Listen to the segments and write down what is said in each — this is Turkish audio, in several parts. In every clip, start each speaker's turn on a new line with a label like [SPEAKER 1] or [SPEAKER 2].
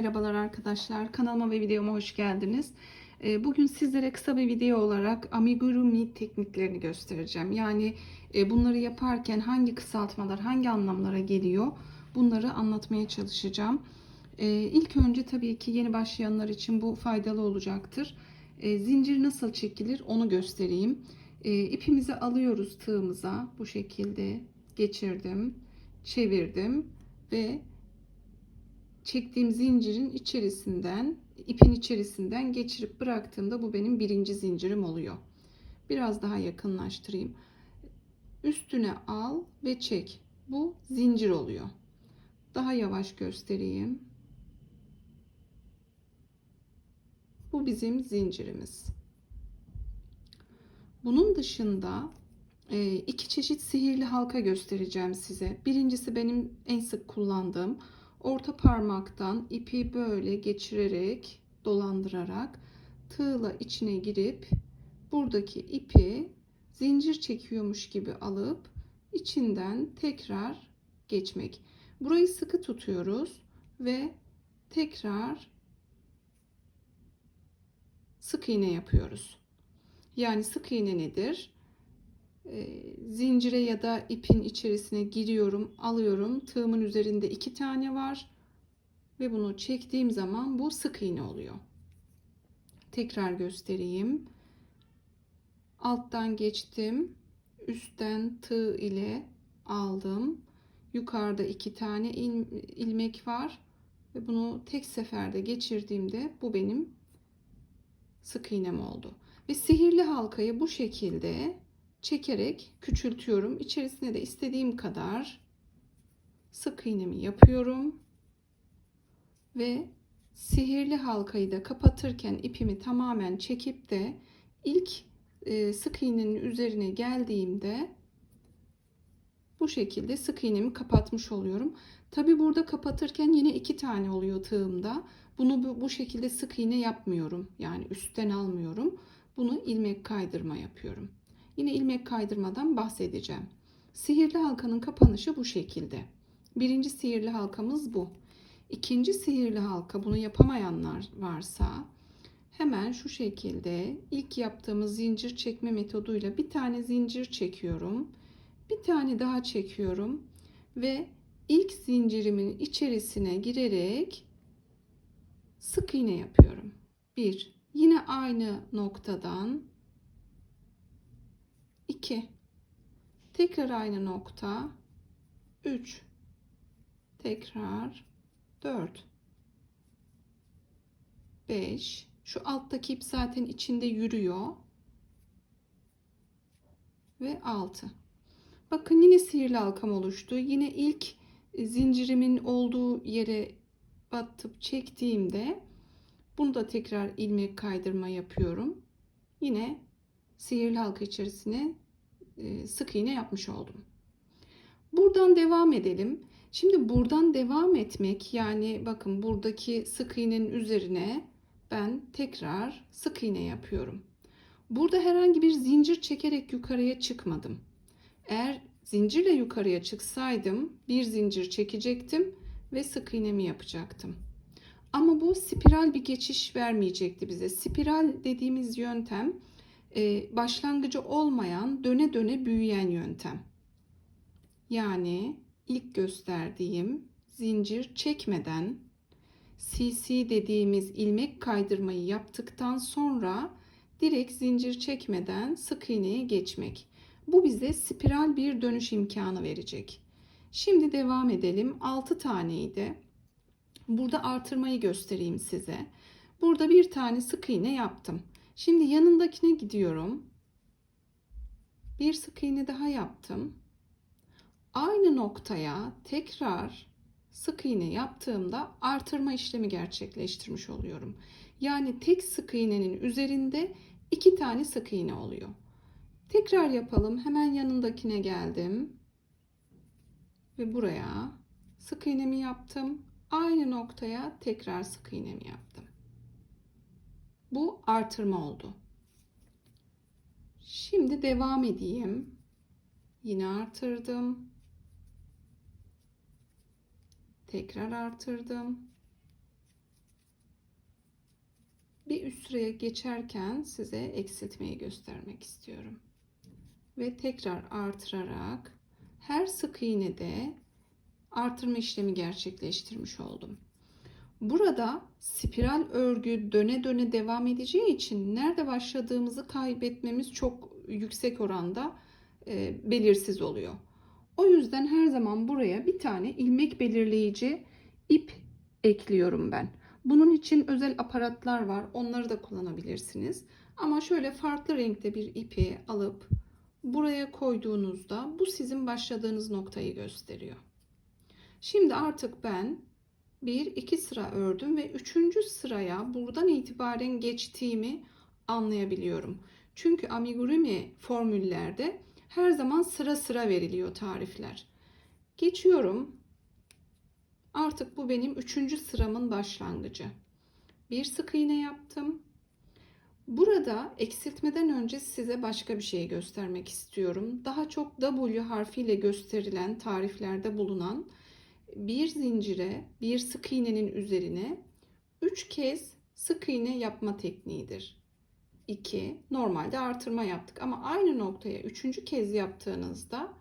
[SPEAKER 1] merhabalar arkadaşlar. Kanalıma ve videoma hoş geldiniz. Ee, Bugün sizlere kısa bir video olarak amigurumi tekniklerini göstereceğim. Yani e, bunları yaparken hangi kısaltmalar, hangi anlamlara geliyor bunları anlatmaya çalışacağım. Ee, İlk önce tabii ki yeni başlayanlar için bu faydalı olacaktır. Ee, Zincir nasıl çekilir onu göstereyim. İpimizi alıyoruz tığımıza bu şekilde geçirdim, çevirdim ve çektiğim zincirin içerisinden ipin içerisinden geçirip bıraktığımda bu benim birinci zincirim oluyor. Biraz daha yakınlaştırayım. Üstüne al ve çek. Bu zincir oluyor. Daha yavaş göstereyim. Bu bizim zincirimiz. Bunun dışında e, iki çeşit sihirli halka göstereceğim size. Birincisi benim en sık kullandığım orta parmaktan ipi böyle geçirerek dolandırarak tığla içine girip buradaki ipi zincir çekiyormuş gibi alıp içinden tekrar geçmek. Burayı sıkı tutuyoruz ve tekrar sık iğne yapıyoruz. Yani sık iğne nedir? E, zincire ya da ipin içerisine giriyorum, alıyorum. Tığımın üzerinde iki tane var ve bunu çektiğim zaman bu sık iğne oluyor. Tekrar göstereyim. Alttan geçtim. Üstten tığ ile aldım. Yukarıda iki tane il, ilmek var ve bunu tek seferde geçirdiğimde bu benim sık iğnem oldu. Ve sihirli halkayı bu şekilde çekerek küçültüyorum. İçerisine de istediğim kadar sık iğnemi yapıyorum. Ve sihirli halkayı da kapatırken ipimi tamamen çekip de ilk e, sık iğnenin üzerine geldiğimde bu şekilde sık iğnemi kapatmış oluyorum. Tabi burada kapatırken yine iki tane oluyor tığımda. Bunu bu, şekilde sık iğne yapmıyorum. Yani üstten almıyorum. Bunu ilmek kaydırma yapıyorum. Yine ilmek kaydırmadan bahsedeceğim. Sihirli halkanın kapanışı bu şekilde. Birinci sihirli halkamız bu. İkinci sihirli halka bunu yapamayanlar varsa hemen şu şekilde ilk yaptığımız zincir çekme metoduyla bir tane zincir çekiyorum. Bir tane daha çekiyorum ve ilk zincirimin içerisine girerek sık iğne yapıyorum. Bir, yine aynı noktadan 2 tekrar aynı nokta. 3 tekrar 4 5 şu alttaki ip zaten içinde yürüyor. Ve 6 bakın yine sihirli halkam oluştu. Yine ilk zincirimin olduğu yere batıp çektiğimde bunu da tekrar ilmek kaydırma yapıyorum. Yine sihirli halka içerisine sık iğne yapmış oldum. Buradan devam edelim. Şimdi buradan devam etmek yani bakın buradaki sık iğnenin üzerine ben tekrar sık iğne yapıyorum. Burada herhangi bir zincir çekerek yukarıya çıkmadım. Eğer zincirle yukarıya çıksaydım bir zincir çekecektim ve sık iğnemi yapacaktım. Ama bu spiral bir geçiş vermeyecekti bize. Spiral dediğimiz yöntem e, başlangıcı olmayan döne döne büyüyen yöntem. Yani ilk gösterdiğim zincir çekmeden CC dediğimiz ilmek kaydırmayı yaptıktan sonra direkt zincir çekmeden sık iğneye geçmek. Bu bize spiral bir dönüş imkanı verecek. Şimdi devam edelim. 6 taneydi. Burada artırmayı göstereyim size. Burada bir tane sık iğne yaptım. Şimdi yanındakine gidiyorum. Bir sık iğne daha yaptım. Aynı noktaya tekrar sık iğne yaptığımda artırma işlemi gerçekleştirmiş oluyorum. Yani tek sık iğnenin üzerinde iki tane sık iğne oluyor. Tekrar yapalım. Hemen yanındakine geldim. Ve buraya sık iğnemi yaptım. Aynı noktaya tekrar sık iğnemi yaptım. Bu artırma oldu. Şimdi devam edeyim. Yine artırdım. Tekrar artırdım. Bir üst sıraya geçerken size eksiltmeyi göstermek istiyorum. Ve tekrar artırarak her sık iğnede artırma işlemi gerçekleştirmiş oldum. Burada spiral örgü döne döne devam edeceği için nerede başladığımızı kaybetmemiz çok yüksek oranda e, belirsiz oluyor. O yüzden her zaman buraya bir tane ilmek belirleyici ip ekliyorum ben. Bunun için özel aparatlar var. Onları da kullanabilirsiniz. Ama şöyle farklı renkte bir ipi alıp buraya koyduğunuzda bu sizin başladığınız noktayı gösteriyor. Şimdi artık ben bir iki sıra ördüm ve üçüncü sıraya buradan itibaren geçtiğimi anlayabiliyorum. Çünkü amigurumi formüllerde her zaman sıra sıra veriliyor tarifler. Geçiyorum. Artık bu benim üçüncü sıramın başlangıcı. Bir sık iğne yaptım. Burada eksiltmeden önce size başka bir şey göstermek istiyorum. Daha çok W harfiyle gösterilen tariflerde bulunan bir zincire bir sık iğnenin üzerine 3 kez sık iğne yapma tekniğidir. 2 normalde artırma yaptık ama aynı noktaya üçüncü kez yaptığınızda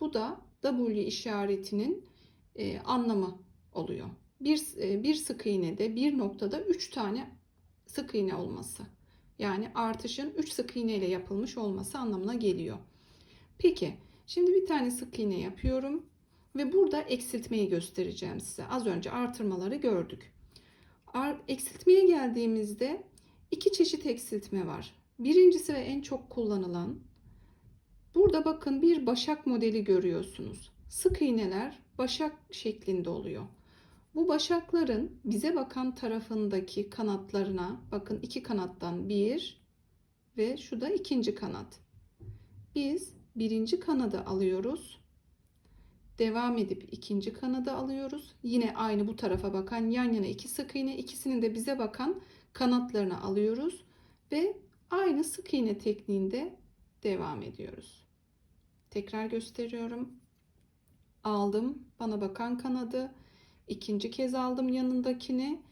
[SPEAKER 1] bu da W işaretinin e, anlamı oluyor. Bir, e, bir sık iğnede bir noktada 3 tane sık iğne olması. Yani artışın 3 sık iğne ile yapılmış olması anlamına geliyor. Peki şimdi bir tane sık iğne yapıyorum ve burada eksiltmeyi göstereceğim size. Az önce artırmaları gördük. Eksiltmeye geldiğimizde iki çeşit eksiltme var. Birincisi ve en çok kullanılan burada bakın bir başak modeli görüyorsunuz. Sık iğneler başak şeklinde oluyor. Bu başakların bize bakan tarafındaki kanatlarına bakın iki kanattan bir ve şu da ikinci kanat. Biz birinci kanadı alıyoruz. Devam edip ikinci kanadı alıyoruz. Yine aynı bu tarafa bakan yan yana iki sık iğne ikisinin de bize bakan kanatlarını alıyoruz ve aynı sık iğne tekniğinde devam ediyoruz. Tekrar gösteriyorum. Aldım bana bakan kanadı İkinci kez aldım yanındakini.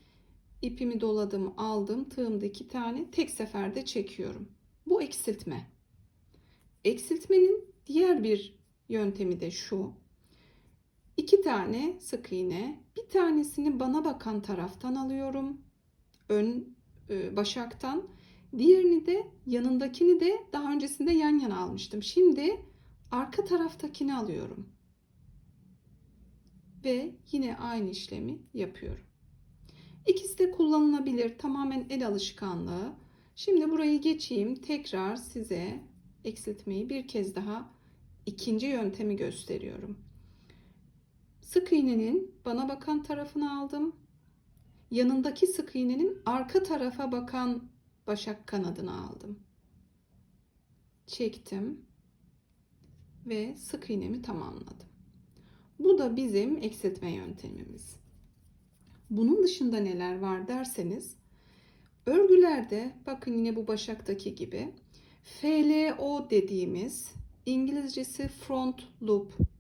[SPEAKER 1] ipimi doladım, aldım. Tığımda iki tane tek seferde çekiyorum. Bu eksiltme. Eksiltmenin diğer bir yöntemi de şu. İki tane sık iğne, bir tanesini bana bakan taraftan alıyorum. Ön e, başaktan. Diğerini de yanındakini de daha öncesinde yan yana almıştım. Şimdi arka taraftakini alıyorum ve yine aynı işlemi yapıyorum. İkisi de kullanılabilir. Tamamen el alışkanlığı. Şimdi burayı geçeyim. Tekrar size eksiltmeyi bir kez daha ikinci yöntemi gösteriyorum. Sık iğnenin bana bakan tarafını aldım. Yanındaki sık iğnenin arka tarafa bakan başak kanadını aldım. Çektim ve sık iğnemi tamamladım. Bu da bizim eksiltme yöntemimiz. Bunun dışında neler var derseniz örgülerde bakın yine bu başaktaki gibi FLO dediğimiz İngilizcesi front loop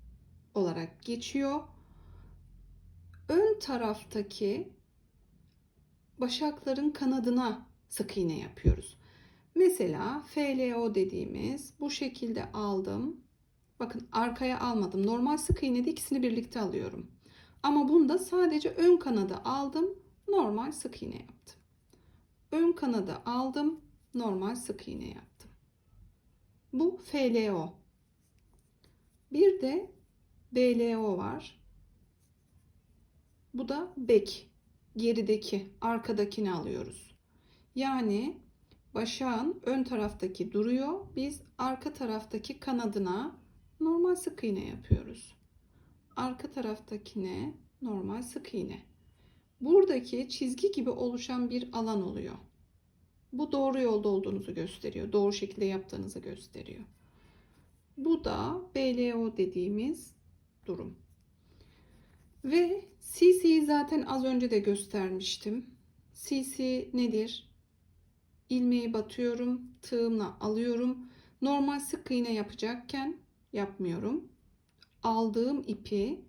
[SPEAKER 1] olarak geçiyor. Ön taraftaki başakların kanadına sık iğne yapıyoruz. Mesela FLO dediğimiz bu şekilde aldım. Bakın arkaya almadım. Normal sık iğnede ikisini birlikte alıyorum. Ama bunda sadece ön kanadı aldım. Normal sık iğne yaptım. Ön kanadı aldım. Normal sık iğne yaptım. Bu FLO. Bir de BLO var. Bu da bek. Gerideki, arkadakini alıyoruz. Yani başağın ön taraftaki duruyor. Biz arka taraftaki kanadına normal sık iğne yapıyoruz. Arka taraftakine normal sık iğne. Buradaki çizgi gibi oluşan bir alan oluyor. Bu doğru yolda olduğunuzu gösteriyor. Doğru şekilde yaptığınızı gösteriyor. Bu da BLO dediğimiz durum. Ve CC'yi zaten az önce de göstermiştim. CC nedir? İlmeği batıyorum, tığımla alıyorum. Normal sık iğne yapacakken yapmıyorum. Aldığım ipi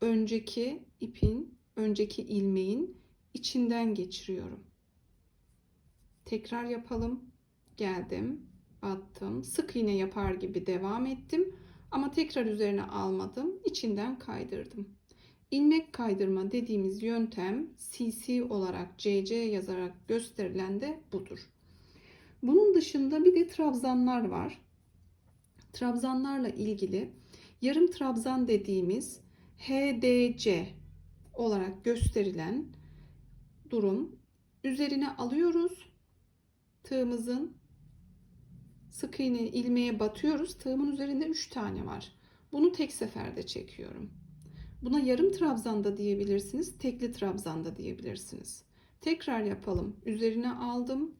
[SPEAKER 1] önceki ipin, önceki ilmeğin içinden geçiriyorum. Tekrar yapalım. Geldim. Battım. Sık iğne yapar gibi devam ettim. Ama tekrar üzerine almadım. İçinden kaydırdım. İlmek kaydırma dediğimiz yöntem CC olarak CC yazarak gösterilen de budur. Bunun dışında bir de trabzanlar var. Trabzanlarla ilgili yarım trabzan dediğimiz HDC olarak gösterilen durum üzerine alıyoruz. Tığımızın sık iğne ilmeğe batıyoruz. Tığımın üzerinde 3 tane var. Bunu tek seferde çekiyorum. Buna yarım trabzan da diyebilirsiniz, tekli trabzan da diyebilirsiniz. Tekrar yapalım. Üzerine aldım.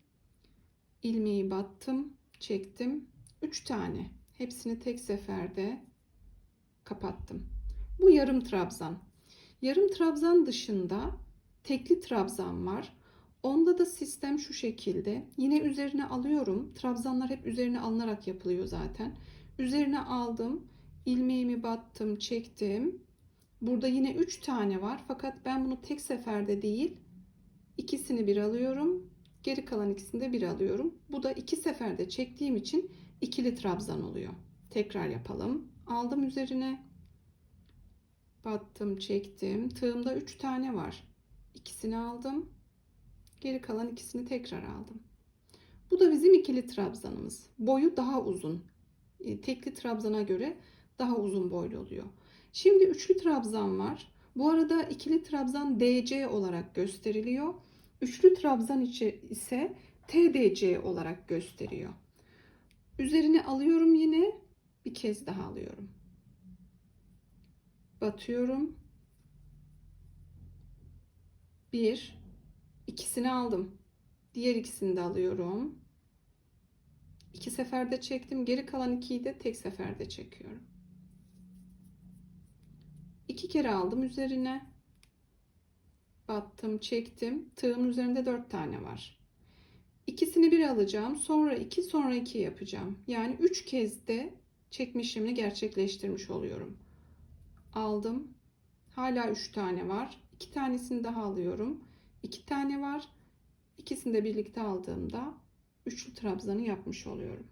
[SPEAKER 1] ilmeği battım, çektim. 3 tane. Hepsini tek seferde kapattım. Bu yarım trabzan. Yarım trabzan dışında tekli trabzan var. Onda da sistem şu şekilde. Yine üzerine alıyorum. Trabzanlar hep üzerine alınarak yapılıyor zaten. Üzerine aldım. ilmeğimi battım, çektim. Burada yine 3 tane var. Fakat ben bunu tek seferde değil, ikisini bir alıyorum. Geri kalan ikisini de bir alıyorum. Bu da iki seferde çektiğim için ikili trabzan oluyor. Tekrar yapalım. Aldım üzerine. Battım, çektim. Tığımda 3 tane var. İkisini aldım. Geri kalan ikisini tekrar aldım. Bu da bizim ikili trabzanımız. Boyu daha uzun. E, Tekli trabzana göre daha uzun boylu oluyor. Şimdi üçlü trabzan var. Bu arada ikili trabzan DC olarak gösteriliyor. Üçlü trabzan içi ise TDC olarak gösteriyor. Üzerine alıyorum yine. Bir kez daha alıyorum. Batıyorum. Bir, ikisini aldım. Diğer ikisini de alıyorum. İki seferde çektim. Geri kalan ikiyi de tek seferde çekiyorum. İki kere aldım üzerine. Battım, çektim. Tığın üzerinde dört tane var. İkisini bir alacağım. Sonra iki, sonra iki yapacağım. Yani üç kez de çekme işlemini gerçekleştirmiş oluyorum. Aldım. Hala üç tane var. İki tanesini daha alıyorum. İki tane var. İkisini de birlikte aldığımda üçlü trabzanı yapmış oluyorum.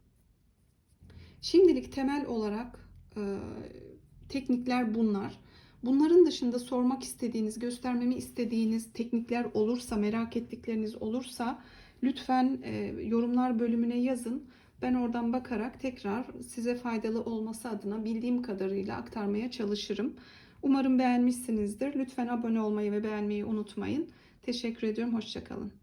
[SPEAKER 1] Şimdilik temel olarak e, teknikler bunlar. Bunların dışında sormak istediğiniz, göstermemi istediğiniz teknikler olursa, merak ettikleriniz olursa lütfen e, yorumlar bölümüne yazın. Ben oradan bakarak tekrar size faydalı olması adına bildiğim kadarıyla aktarmaya çalışırım. Umarım beğenmişsinizdir. Lütfen abone olmayı ve beğenmeyi unutmayın. Teşekkür ediyorum. Hoşçakalın.